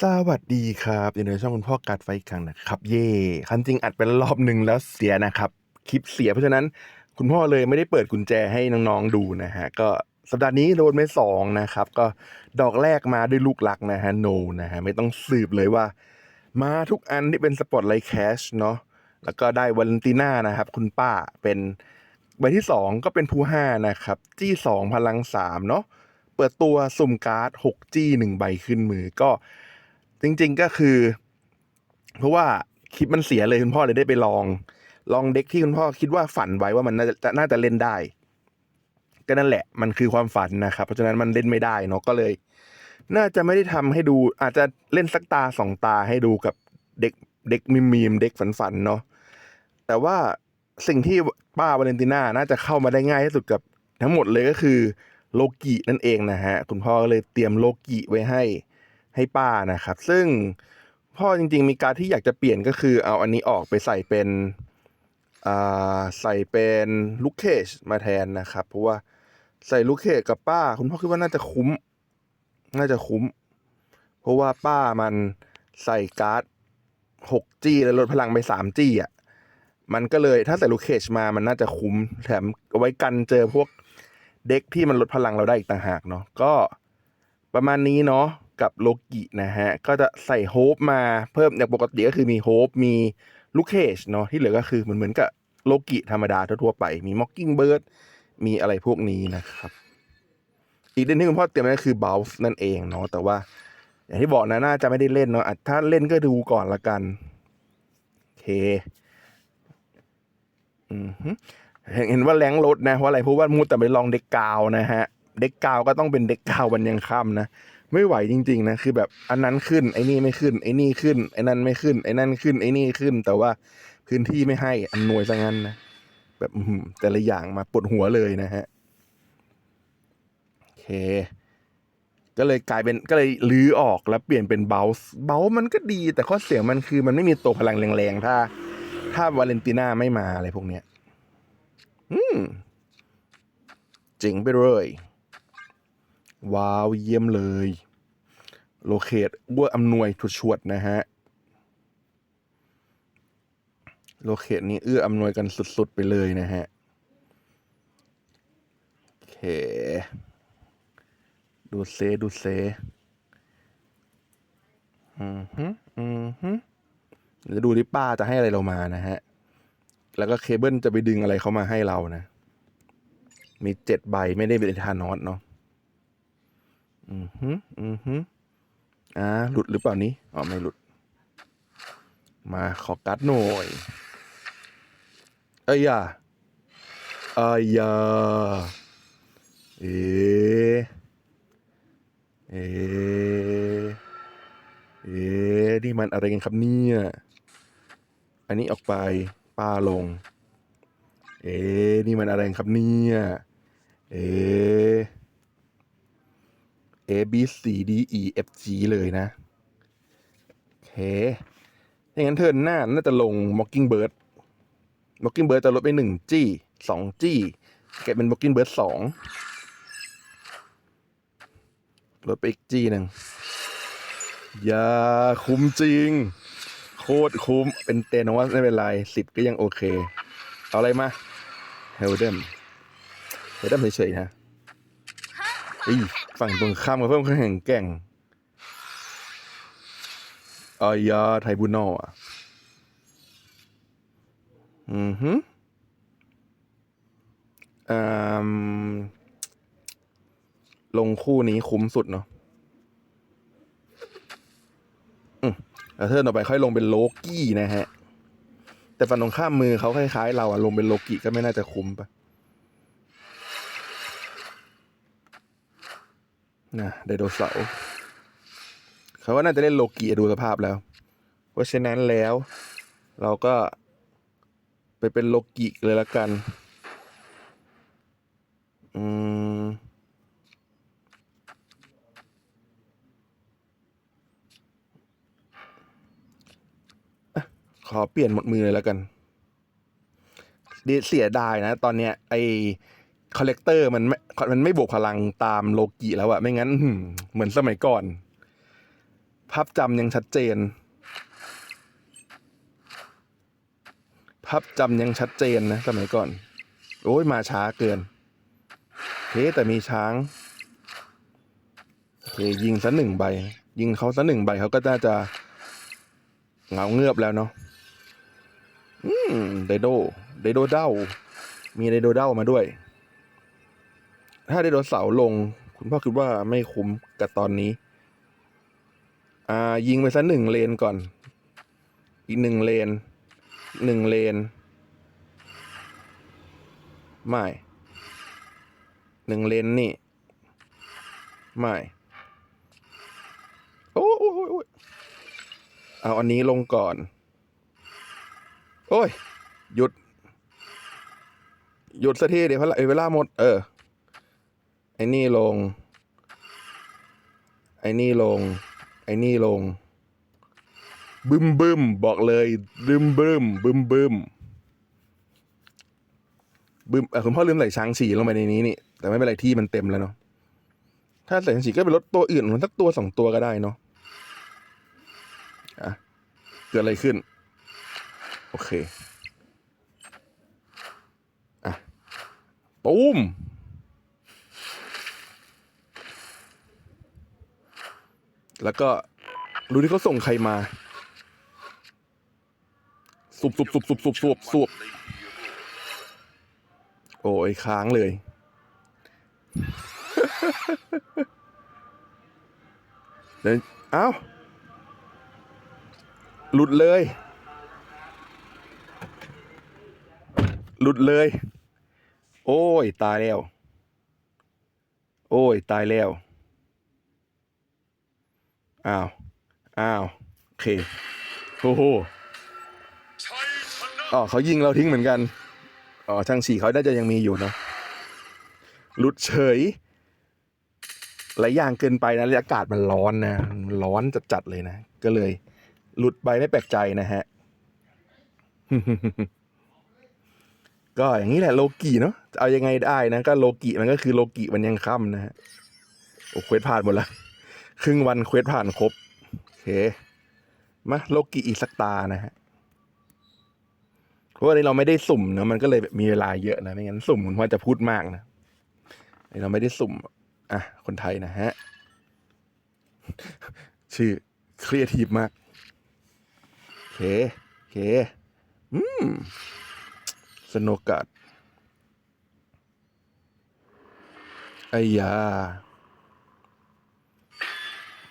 สวัสดีครับอยู่ในช่องคุณพ่อการไฟกังนะครับ เย่คันจริงอัดเป็นรอบหนึ่งแล้วเสียนะครับ คลิปเสียเพราะฉะนั้นคุณพ่อเลยไม่ได้เปิดกุญแจให้น้องๆดูนะฮะ ก็สัปดาห์นี้โดนไปสองนะครับ ก็ดอกแรกมาด้วยลูกหลักนะฮะโนนะฮะไม่ต้องสืบเลยว่า มาทุกอันที่เป็นสปอตไลท์แคชเนาะแล้วก็ได้วาเลนติน่านะครับ คุณป้าเป็นใบที่สองก็เป็นผู้ห้านะครับ จี้สองพลังสามเนาะเปิดตัวสุ่มการ์ดหกจี้หนึ่งใบขึ้นมือก็ จริง ๆก็คือ เพราะว่าคลิปมันเสียเลยคุณพ่อเลยได้ไปลอง ลองเด็กที่คุณพ่อคิดว่าฝันไว้ว่ามันน่าจะน่าจะเล่นได้ ก็นั่นแหละ มันคือความฝันนะครับ เพราะฉะนั้นมันเล่นไม่ได้เนาะก็เลย น่าจะไม่ได้ทำให้ดู อาจจะเล่นสักตาสองตาให้ดูกับเด็กเด็กมีมีมเด็กฝันฝันเนาะแต่ว่าสิ่งที่ป้าวาเลนติน่าน่าจะเข้ามาได้ง่ายที่สุดกับทั้งหมดเลยก็คือโลกินั่นเองนะฮะ คุณพ่อเลยเตรียมโลกิไว้ให้ ให้ป้านะครับ ซึ่งพ่อจริง ๆ มีการที่อยากจะเปลี่ยนก็คือเอาอันนี้ออกไปใส่เป็นใส่เป็นลูกเคจมาแทนนะครับ เพราะว่าใส่ลูกเคจกับป้า คุณพ่อคิดว่าน่าจะคุ้ม น่าจะคุ้ม เพราะว่าป้ามันใส่การ์ด 6G แล้วลดพลังไป 3G อะมันก็เลยถ้าใส่ลูกเคจมามันน่าจะคุ้ม แถมไว้กันเจอพวกเด็กที่มันลดพลังเราได้อีกต่างหากเนาะก็ประมาณนี้เนาะ กับโลกินะฮะ ก็จะใส่โฮปมาเพิ่มอย่างปกติก็คือมีโฮปมีลูกเคจเนาะที่เหลือก็คือเหมือนเหมือนกับโลกิธรรมดาทั่วๆไป มีม็อกกิ้งเบิร์ดมีอะไรพวกนี้นะครับ อีกเด่นที่คุณพ่อเตรียมไว้คือ b o u n c e นั่นเองเนาะแต่ว่า อย่างที่บอกนะน่าจะไม่ได้เล่นเนาะถ้าเล่นก็ดูก่อนละกันโอเคอือฮึเห็นเห็นว่าแรงลดนะเพราะอะไรเพราะว่ามูดแต่ไปลองเด็กกาวนะฮะ เด็กกาวก็ต้องเป็นเด็กกาววันยังค่ำนะ ไม่ไหวจริงๆนะคือแบบอันนั้นขึ้นไอ้นี่ไม่ขึ้นไอ้นี่ขึ้นไอ้นั่นไม่ขึ้นไอ้นั่นขึ้นไอ้นี่ขึ้น แต่ว่าพื้นที่ไม่ให้อำนวยซะงั้นนะแบบแต่ละอย่างมาปวดหัวเลยนะฮะโอเค ก็เลยกลายเป็นก็เลยลื้อออกแล้วเปลี่ยนเป็นเบลส์เบลมันก็ดี แต่ข้อเสียมันคือมันไม่มีตัวพลังแรงๆ ถ้า ถ้าวาเลนติน่าไม่มาอะไรพวกเนี้ยอืมเจ๋งไปเลย ว้าวเยี่ยมเลย โลเคตบัวอำนวยชวดๆนะฮะ โลเคตนี้เอื้ออำนวยกันสุดๆไปเลยนะฮะ โอเค ดูเซดูเซอืมฮึอืมฮึเดี๋ยวดูดิป้าจะให้อะไรเรามานะฮะ แล้วก็เคเบิลจะไปดึงอะไรเขามาให้เรานะ มีเจ็ดใบไม่ได้เป็นทานอสเนาะ อืมฮึอืมฮึ อ่าหลุดหรือเปล่านี้อ๋อไม่หลุด มาขอกัดหน่อยเอ้ยอย่าเอ้ยอย่าเอเอเอนี่มันอะไรกันครับเนี่ย อันนี้ออกไปป้าลง เอ๊นี่มันอะไรกันครับเนี่ย เอ๊ A B C D E F G เลยนะ โอเคอย่างนั้นเทินหน้า น่าจะลง Mockingbird Mockingbird จะลดไปหนึ่งจี้สองจี้กลายเป็น Mockingbird สองลดไปอีกจี้หนึ่งอย่าคุ้มจริง โคตรคุ้ม เป็นเตนวัสไม่เป็นไรสิบก็ยังโอเค เอาอะไรมาเฮลเดมเฮลเดมเฉยๆนะ ฝั่งตรงข้ามกับเพิ่มขึ้นแข่งแก่งอายาไทบูนอลอะ อือฮึอ่าลงคู่นี้คุ้มสุดเนาะอืมแล้วเทิร์นต่อไปค่อยลงเป็นโลกี้นะฮะ แต่ฝั่งตรงข้ามมือเขาคล้ายๆ เราอะลงเป็นโลกิก็ไม่น่าจะคุ้มปะ นะไดโนเสาร์เขาว่าน่าจะเล่นโลกิดูสภาพแล้ว เพราะฉะนั้นแล้ว เราก็ไปเป็นโลกิเลยละกัน อืม ขอเปลี่ยนหมดมือเลยแล้วกันเสียดายนะ ตอนเนี้ยไอ คอลเลกเตอร์มันไม่มันไม่บวกพลังตามโลกิแล้วอะไม่งั้นเหมือนสมัยก่อนพภาพจำยังชัดเจน ภาพจำยังชัดเจนนะสมัยก่อน โอ้ยมาช้าเกินโอเคแต่มีช้างโอเคยิงซะหนึ่งใบ ยิงเขาซะหนึ่งใบเขาก็น่าจะเหงาเงือบแล้วเนาะอืมไดโดไดโดเด้า มีไดโดเด้ามาด้วย ถ้าไดโดเสาร์ลง คุณพ่อคิดว่าไม่คุ้มกับตอนนี้ อ่า ยิงไปซะหนึ่งเลนก่อน อีกหนึ่งเลนหนึ่งเลน ไม่หนึ่งเลนนี่ ไม่ โอ้โอ้โอ้โอ้ยเอาอันนี้ลงก่อน โอ้ย หยุด หยุดสักทีเดี๋ยวพละเวลาหมด เออ ไอ้นี่ลง ไอ้นี่ลง ไอ้นี่ลง บึมบึมบอกเลยบึมบึมบึมบึมบึมคุณพ่อลืมใส่ช้างฉี่ลงไปในนี้นี่ แต่ไม่เป็นไรที่มันเต็มแล้วเนาะ ถ้าใส่ช้างฉี่ก็เป็นรถตัวอื่นมันสักตัวสองตัวก็ได้เนาะอะเกิดอะไรขึ้น โอเค อะตูม แล้วก็รู้ที่เขาส่งใครมาสุบสุบสุบสุบสุบสุบสุบโอ้ยค้างเลย เดี๋ยวเอ้า หลุดเลย หลุดเลย โอ้ย ตายแล้ว โอ้ย ตายแล้ว อ้าว อ้าว โอเค โอ้โหอ๋อเขายิงเราทิ้งเหมือนกัน อ๋อช่างฉีเขาน่าจะยังมีอยู่เนอะหลุดเฉยหลายอย่างเกินไปนะอากาศมันร้อนนะมันร้อนจัดๆเลยนะ ก็เลย หลุดไปไม่แปลกใจนะฮะ ก็อย่างนี้แหละโลกิเนาะ เอายังไงได้นะ ก็โลกิมันก็คือโลกิมันยังค่ำนะฮะ โอ้เควสผ่านหมดละ ครึ่งวันเควสผ่านครบ โอเค มาโลกิอีสักตานะฮะเพราะว่านี้เราไม่ได้สุ่มเนะมันก็เลยมีเวลาเยอะนะไม่งั้นสุ่มคุณพ่อจะพูดมากนะนเราไม่ได้สุ่ม อะ คนไทยนะฮะ ชื่อเครีเอทีฟมากโอเคโอเค อืมสโนกัดไอ้ยา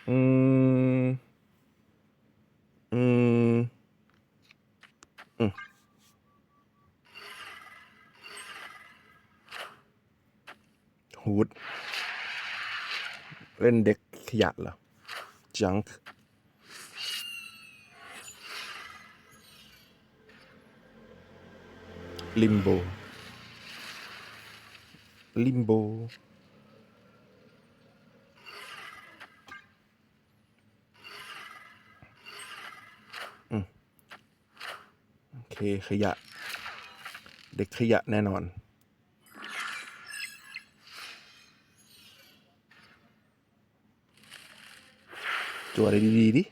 อืม อืม อืม ฮูด เล่นเด็กขยะเหรอ จังลิมโบ ลิมโบ อืม โอเค ขยะ เด็กขยะแน่นอน จัวอะไรดีๆดิ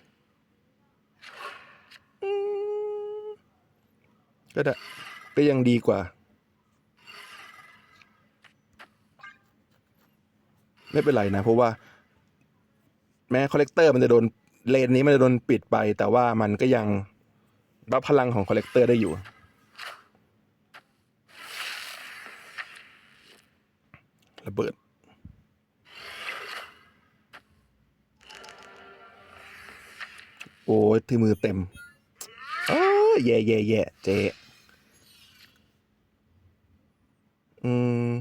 ก็ได้ก็ยังดีกว่า ไม่เป็นไรนะ เพราะว่า แม้คอลเลกเตอร์มันจะโดนเลนนี้มันจะโดนปิดไป แต่ว่ามันก็ยัง รับพลังของคอลเลกเตอร์ได้อยู่ ระเบิด โอ้ยที่มือเต็มโอ้ยแย่แย่แย่เจอืม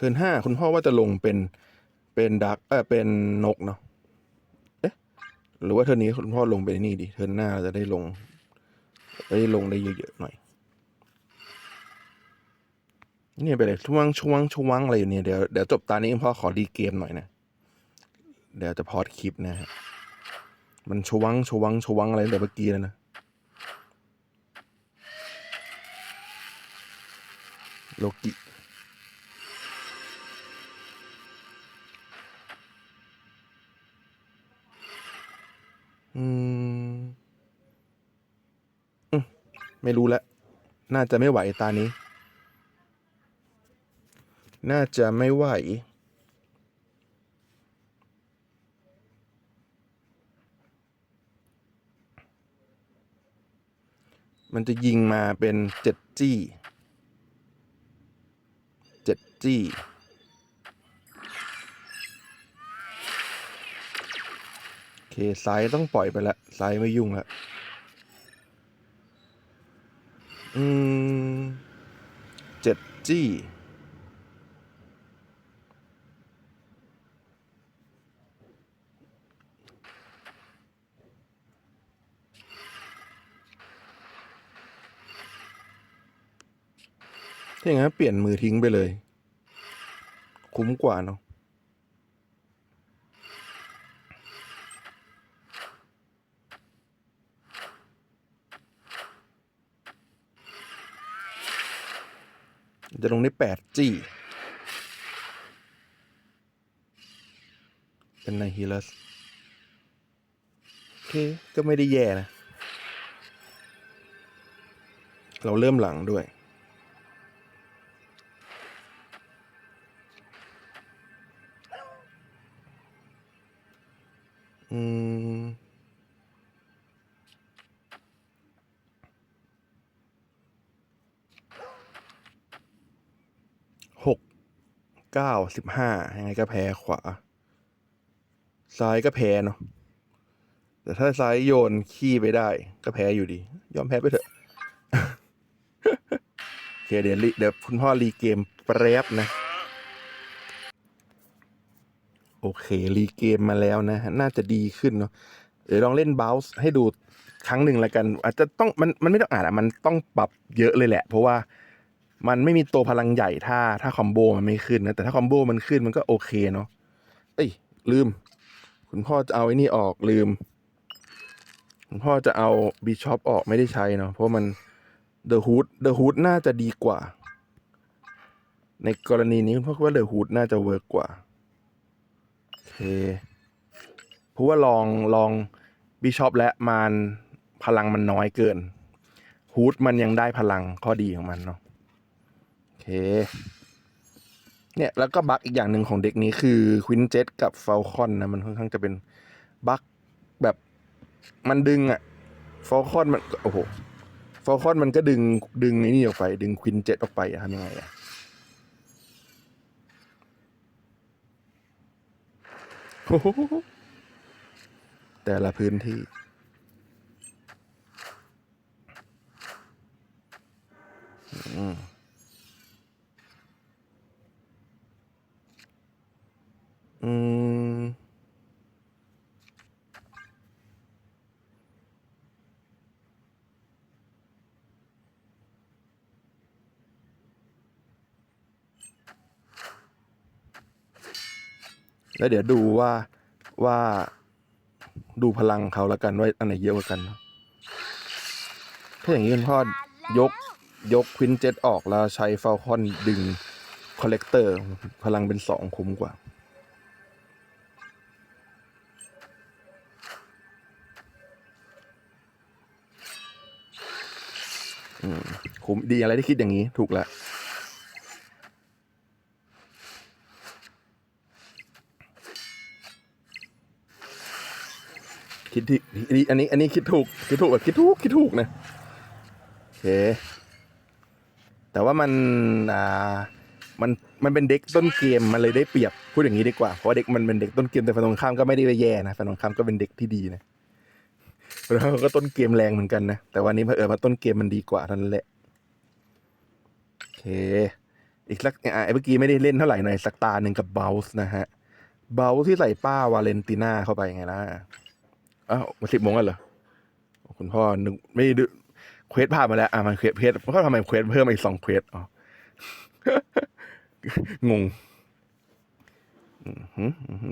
เทิร์นห้าคุณพ่อว่าจะลงเป็นเป็นดักเออเป็นนกเนาะเอ๊ะหรือว่าเทิร์นนี้คุณพ่อลงเป็นนี่ดิเทิร์นหน้าเราจะได้ลงได้ลงได้เยอะๆหน่อยเนี่ยไปเลยช่วงช่วงช่วงอะไรอยู่เนี่ยเดี๋ยวเดี๋ยวจบตานี้คุณพ่อขอดีเกมหน่อยนะเดี๋ยวจะพอดคลิปนะฮะมันชวังชวังชวังอะไรแต่เมื่อกี้แล้วนะโลกิ อืมอืมไม่รู้แล้วน่าจะไม่ไหวตานี้ น่าจะไม่ไหว มันจะยิงมาเป็นเจ็ดจี้เจ็ดจี้ เคซ้ายต้องปล่อยไปละซ้ายไม่ยุ่งละอืมเจ็ดจี้ ถ้าอย่างนั้นเปลี่ยนมือทิ้งไปเลย คุ้มกว่าเนาะ จะลงได้แปดจี้เป็นไนฮิลัสโอเค ก็ไม่ได้แย่นะ เราเริ่มหลังด้วยอืม หก เก้าสิบห้ายังไงก็แพ้ขวา ซ้ายก็แพ้เนาะแต่ถ้าซ้ายโยนขี้ไปได้ ก็แพ้อยู่ดี ยอมแพ้ไปเถอะโอเคเดี๋ยวเดี๋ยวคุณพ่อรีเกมแป๊บนะ โอเค รีเกมมาแล้วนะ น่าจะดีขึ้นเนาะเดี๋ยวลองเล่นบ u ส์ให้ดูครั้งหนึ่งล้วกัน อาจจะต้องมันมันไม่ต้องอ่านอะมันต้องปรับเยอะเลยแหละ เพราะว่า มันไม่มีตัวพลังใหญ่ถ้าถ้าคอมโบมันไม่ขึ้นนะแต่ถ้าคอมโบมันขึ้นมันก็โอเคเนาะเอ้ยลืม คุณพ่อจะเอาไอ้นี่ออกลืม คุณพ่อจะเอาบีชอปออกไม่ได้ใช้เนาะเพราะมันเดอะฮูดเดอะฮูดน่าจะดีกว่า ในกรณีนี้คุณพ่อคิดว่าเดอะฮูดน่าจะเวิร์กกว่าโอเคเพราะว่าลองลองบิชอปและมันพลังมันน้อยเกินฮูดมันยังได้พลังข้อดีของมันเนาะ เคเนี่ยแล้วก็บักอีกอย่างหนึ่งของเด็กนี้คือควินเจ็ตกับเฟลคอนนะมันค่อนข้างจะเป็นบักแบบมันดึงอะเฟลคอนมันโอ้โหเฟลคอนมันก็ดึงดึงไอ้นี่ออกไป ดึงควินเจ็ตออกไปอะทำยังไงอะโอ้โหแต่ละพื้นที่ อืม อืม แล้วเดี๋ยวดูว่าว่าดูพลังเขาแล้วกันว่าอันไหนเยอะกว่ากันเนอะถ้าอย่างนี้คุณพ่อยกยกควินเจ็ตออกแล้วใช้ฟ a ลคอนดึงคอลเลกเตอร์ พลังเป็นสองคุ้มกว่า คุ้มดีอะไรที่คิดอย่างนี้ถูกแล้วคิดที่อันนี้อันนี้คิดถูกคิดถูกแบบคิดถูกคิดถูกนะโอเค แต่ว่ามันอ่ามันมันเป็นเด็กต้นเกมมันเลยได้เปรียบพูดอย่างนี้ดีกว่าเพราะเด็กมันเป็นเด็กต้นเกมแต่ฝั่งตรงข้ามก็ไม่ได้แย่นะฝั่งตรงข้ามก็เป็นเด็กที่ดีนะแล้วก็ต้นเกมแรงเหมือนกันนะแต่วันนี้เผอิญว่าต้นเกมมันดีกว่าท่านั้นแหละ เค อีกสักอะเมื่อกี้ไม่ได้เล่นเท่าไหร่หน่อยสักตาหนึ่งกับเบลส์นะฮะ เบลส์ที่ใส่ป้าวาเลนติน่าเข้าไปไงล่ะอ้าวมาสิบโมงกันเหรอคุณพ่อนึกไม่ได้ดูเควสผ่านมาแล้ว อะมันเควสเพจพ่อทำไมเควสเพิ่มมาอีกสองเควสอ๋องง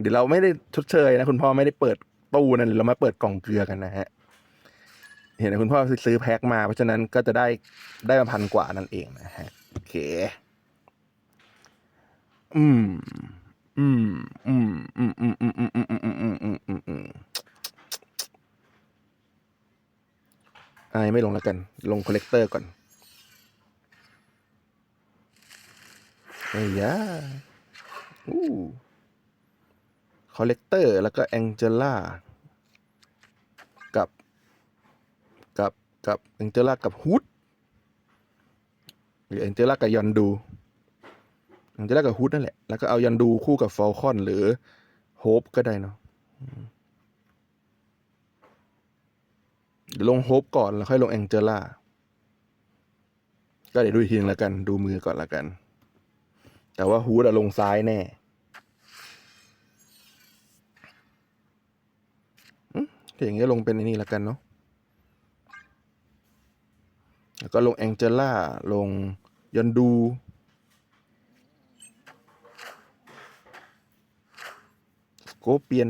เดี๋ยวเราไม่ได้ชดเชยนะ คุณพ่อไม่ได้เปิดตู้นั่นเรามาเปิดกล่องเกลือกันนะฮะ เห็นไหมคุณพ่อซื้อแพ็คมาเพราะฉะนั้นก็จะได้ได้มาพันกว่านั่นเองนะฮะ เค อืม อืม อืม อืม อืม อืม อืม อืม อืม อืม อืม อืม อืมอืมอายไม่ลงแล้วกัน ลงคอลเลกเตอร์ก่อนไอ้ยาอู้คอลเลกเตอร์แล้วก็แองเจล่ากับ กับ กับแองเจล่ากับฮูด หรือแองเจล่ากับยอนดูแองเจล่ากับฮูดนั่นแหละ แล้วก็เอายอนดูคู่กับฟอลคอนหรือโฮปก็ได้เนาะอืมเดี๋ยวลงโฮปก่อนแล้วค่อยลงแองเจล่าก็เดี๋ยวดูทีนึงแล้วกัน ดูมือก่อนแล้วกัน แต่ว่าฮูดอะลงซ้ายแน่อืมก็อย่างเงี้ยลงเป็นอ้นี่แล้วกันเนาะ แล้วก็ลงแองเจล่า ลงยอนดูสโกเปียน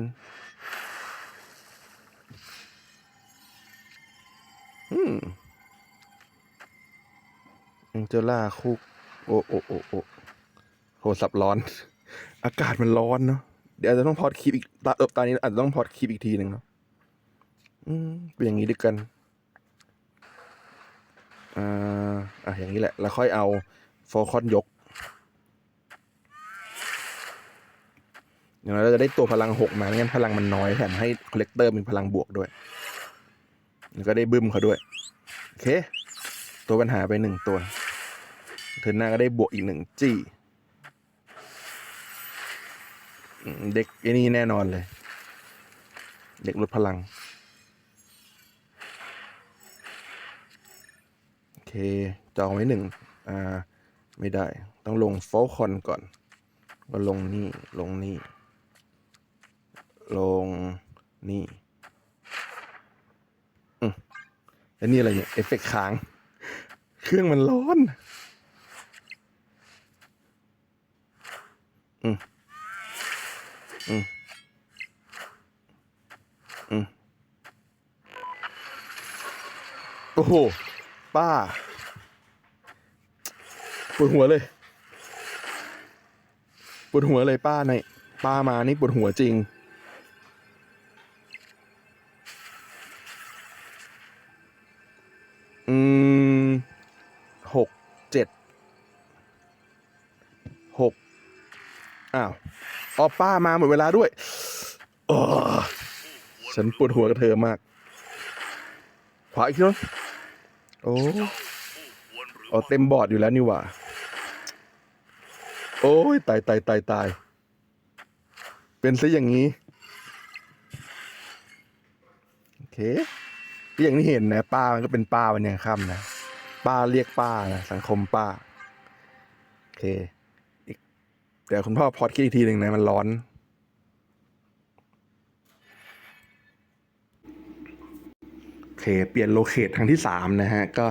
อืมแองเจล่าคุก โอ้โอ้โอ้โอโทรศัพท์ร้อน อากาศมันร้อนเนาะ เดี๋ยวอาจจะต้องพอดคลิปอีกตาเออตอนนี้อาจจะต้องพอดคลิปอีกทีหนึ่งเนาะ อืม เป็นอย่างนี้ด้วยกัน อ่าอะอย่างนี้แหละ แล้วค่อยเอาโฟคอนยก อย่างน้อยเราจะได้ตัวพลังหกมาไม่งั้นพลังมันน้อยแถมให้คอลเลกเตอร์มีพลังบวกด้วย แล้วก็ได้บึ้มเขาด้วย โอเค ตัวปัญหาไปหนึ่งตัวเทินหน้าก็ได้บวกอีกหนึ่งจี้เด็กไอ้นี่แน่นอนเลย เด็กลดพลัง โอ เค จองไว้หนึ่งอ่า ไม่ได้ ต้องลงโฟลคอนก่อน ก็ลงนี่ ลงนี่ ลงนี่อืมแล้วนี่อะไรเนี่ย เอฟเฟกค้าง เครื่องมันร้อน อืมอืมอืมโอ้โห ป้าปวดหัวเลยปวดหัวเลยป้าในป้ามานี่ปวดหัวจริง อืมหกเจ็ดหกอ้าวอ๋อป้ามาหมดเวลาด้วยโอ้ฉันปวดหัวกับเธอมากขวาอีกทีนอะ โอ้อเอาเต็มบอร์ดอยู่แล้วนี่หว่า โอ้ยตายตายตายตาย เป็นซะอย่างนี้ โอเคก็อย่างที่เห็นนะป้ามันก็เป็นป้าวันยังค่ำนะป้าเรียกป้านะสังคมป้า โอเคเดี๋ยวคุณพ่อพอดคิดอีกทีหนึ่งนะมันร้อน โอ เคเปลี่ยนโลเคทครั้งที่สามนะฮะก็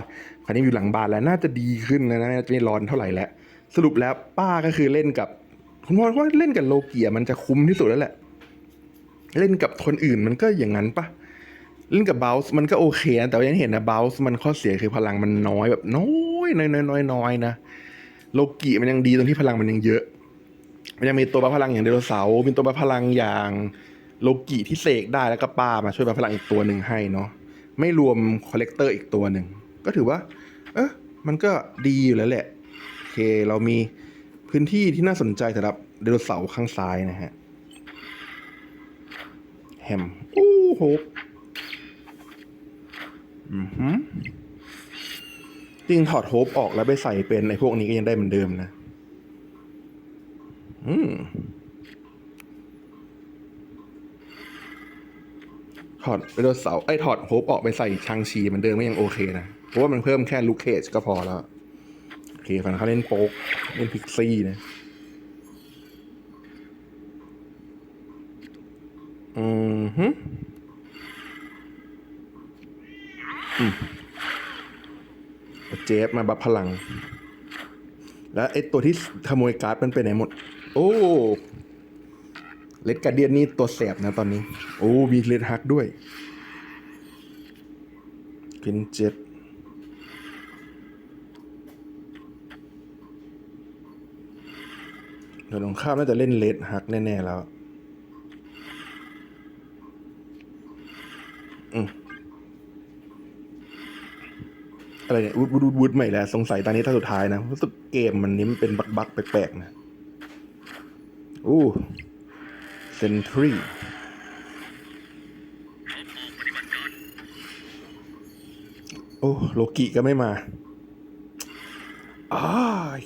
คราวนี้อยู่หลังบ้านแล้วน่าจะดีขึ้นนะน่าจะไม่ร้อนเท่าไหร่แล้วสรุปแล้วป้าก็คือเล่นกับคุณพ่อว่าเล่นกับโลเกียมันจะคุ้มที่สุดแล้วแหละ เล่นกับคนอื่นมันก็อย่างนั้นปะเล่นกับเบลส์มันก็โอเคนะแต่ว่ายังเห็นนะเบลส์มันข้อเสียคือพลังมันน้อยแบบน้อยน้อยน้อยน้อยน้อยนะโลกิมันยังดีตรงที่พลังมันยังเยอะ มันยังมีตัวบัฟพลังอย่างไดโนเสาร์มีตัวบัฟพลังอย่างโลกิที่เสกได้แล้วก็ป้ามาช่วยบัฟพลังอีกตัวหนึ่งให้เนาะ ไม่รวมคอลเลกเตอร์อีกตัวหนึ่ง ก็ถือว่า เออมันก็ดีอยู่แล้วแหละ โอเค เรามีพื้นที่ที่น่าสนใจสำหรับไดโนเสาร์ข้างซ้ายนะฮะ แฮมอู้โหอือหือจริงถอดโฮปออกแล้วไปใส่เป็นไอ้พวกนี้ก็ยังได้เหมือนเดิมนะ อืม ถอดไดโนเสาไอ้ถอดโฮปออกไปใส่ชังชีมือนเดิมก็ยังโอเคนะ เพราะว่ามันเพิ่มแค่ลูเคจก็พอแล้ว โอเคฝั่งนั้นเขาเล่นโป๊ก เล่นพิกซี่นะอืมฮึอืมเอเจฟมาบัฟพลัง แล้วไอ้ตัวที่ขโมยการ์ดมันไปไหนหมด โอ้ เลดการเดียนนี่ตัวแสบนะตอนนี้ โอ้มีเลดฮักด้วยเป็นเจ็ดเดี๋ยวตรงข้ามน่าจะเล่นเลดฮักแน่ ๆ แล้วอืมอะไรเนี่ยวุดวุดวุดใหม่แล้วสงสัยตอนนี้ถ้าสุดท้ายนะรู้สึกเกมมันนี้มันเป็นบักบักแปลกๆนะอู้ เซนทรีโอ้โลกิก็ไม่มาอ้าย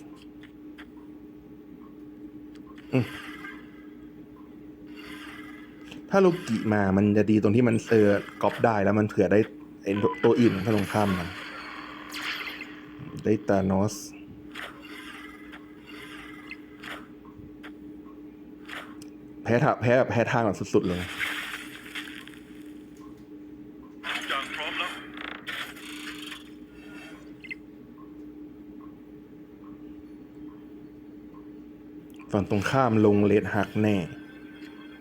อืมถ้าโลกิมามันจะดีตรงที่มันเซอร์กอบได้แล้วมันเผื่อได้ไอ้ตัวอื่นถ้าลงข้ามมัน ได้ตานอส พ้ทางแพ้แบบแพ้ทางแบบสุดๆเลย ทุกอย่างพร้อมแล้ว ฝั่งตรงข้ามลงเลดฮักแน่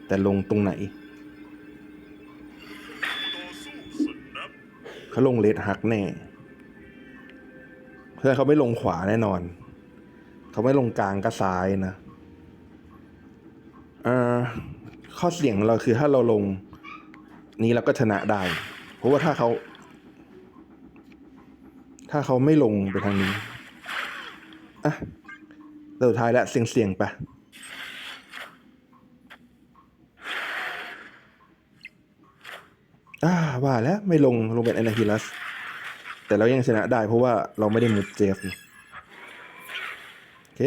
แต่ลงตรงไหน ต่อสู้สนับเขาลงเลดฮักแน่เพื่อเขาไม่ลงขวาแน่นอน เขาไม่ลงกลางก็ซ้ายนะอ่า ข้อเสี่ยงของเราคือถ้าเราลงนี้เราก็ชนะได้ เพราะว่าถ้าเขา ถ้าเขาไม่ลงไปทางนี้ อะสุดท้ายแล้วเสี่ยงๆไปอ่าว่าแล้วไม่ลงลงเป็นอนาฮิลัส แต่เรายังชนะได้เพราะว่าเราไม่ได้มุดเจฟโอเค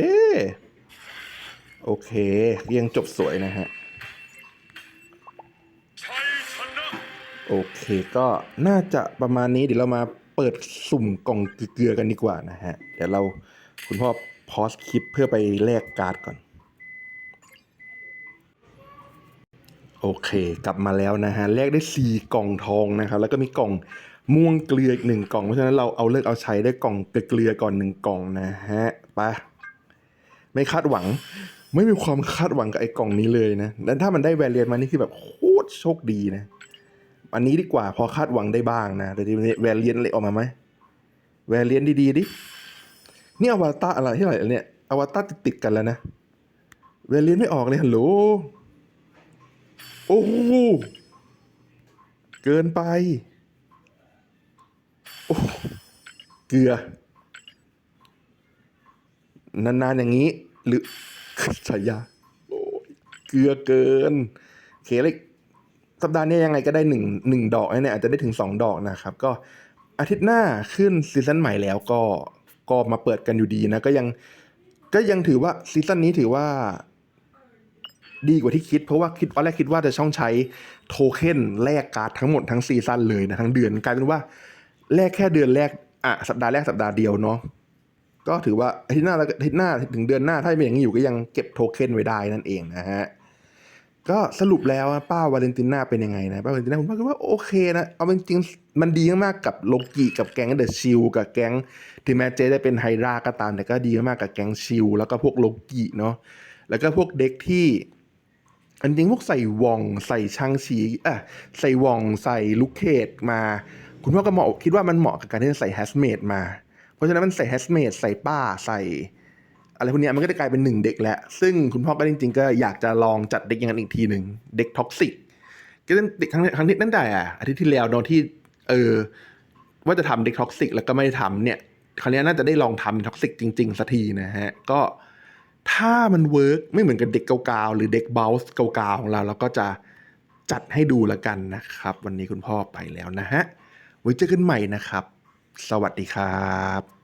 โอเค ยังจบสวยนะฮะ โอเคก็น่าจะประมาณนี้เดี๋ยวเรามาเปิดสุ่มกล่องเกลือกันดีกว่านะฮะ เดี๋ยวเราคุณพ่อพอสคลิปเพื่อไปแลกการ์ดก่อน โอเค กลับมาแล้วนะฮะแลกได้สี่กล่องทองนะครับ แล้วก็มีกล่องม่วงเกลืออีกหนึ่งกล่องเพราะฉะนั้นเราเอาเลิกเอาใช้ได้กล่องเกลือก่อนหนึ่งกล่องนะฮะไปไม่คาดหวัง ไม่มีความคาดหวังกับไอ้กล่องนี้เลยนะแล้วถ้ามันได้แวรเลียนมานี่คือแบบโคตรโชคดีนะ อันนี้ดีกว่าพอคาดหวังได้บ้างนะ แต่ที่แวรเลียนอะไรออกมาไหมแวรเลียนดีๆดิ นี่อวตารอะไรที่ไหนเนี่ย อวตารติดๆกันแล้วนะ แวรเลียนไม่ออกเลยฮัลโหล โอ้โห เกินไป โอ้เกลือ นานๆอย่างนี้ หรือ ฉายาโอเกลือเกินเคเลยสัปดาห์นี้ยังไงก็ได้หนึ่งหนึ่งดอกเนี่ยอาจจะได้ถึงสองดอกนะครับ ก็อาทิตย์หน้าขึ้นซีซั่นใหม่แล้วก็ก็มาเปิดกันอยู่ดีนะ ก็ยังก็ยังถือว่าซีซั่นนี้ถือว่าดีกว่าที่คิด เพราะว่าคิดตอนแรกคิดว่าจะช่องใช้โทเค็นแลกการ์ดทั้งหมดทั้งซีซั่นเลยนะทั้งเดือนกลายเป็นว่าแลกแค่เดือนแรกอะสัปดาห์แรกสัปดาห์เดียวเนาะ ก็ถือว่าอาทิตย์หน้าอาทิตย์หน้าถึงเดือนหน้าถ้าเป็นอย่างนี้อยู่ก็ยังเก็บโทเค็นไว้ได้นั่นเองนะฮะก็สรุปแล้วป้าวาเลนติน่าเป็นยังไงนะป้าวาเลนติน่าผมว่าคิดว่าโอเคนะเอาเป็นจริงมันดีมากกับโลกิกับแก๊งเดอะชิลกับแก๊งถึงแม้เจได้เป็นไฮราก็ตามแต่ก็ดีมากกับแก๊งชิลแล้วก็พวกโลกิเนาะแล้วก็พวกเด็กที่อันจริงพวกใส่วองใส่ชังชีอะใส่วองใส่ลูกเคดมา คุณพ่อก็เหมาะคิดว่ามันเหมาะกับการที่จะใส่แฮสเมดมา ราะฉะนั้นมันใส่แฮสเมดใส่ป้าใส่อะไรพวกนี้มันก็จะกลายเป็นหนึ่งเด็กแล้ว ซึ่งคุณพ่อก็จริงๆ ก็อยากจะลองจัดเด็กอย่างนั้นอีกทีหนึ่งเด็กท็อกซิกก็ตั้งแต่ครั้งครั้งที่ตั้งแต่อะอาทิตย์ที่แล้วเนอะที่เออว่าจะทำเด็กท็อกซิกแล้วก็ไม่ได้ทำเนี่ยคราวนี้น่าจะได้ลองทำท็อกซิกจริงๆสักทีนะฮะก็ถ้ามันเวิร์กไม่เหมือนกับเด็กเกาๆหรือเด็กเบลส์เกาๆของเราเราก็จะจัดให้ดูแล้วกันนะครับ วันนี้คุณพ่อไปแล้วนะฮะไว้เจอกันใหม่นะครับ สวัสดีครับ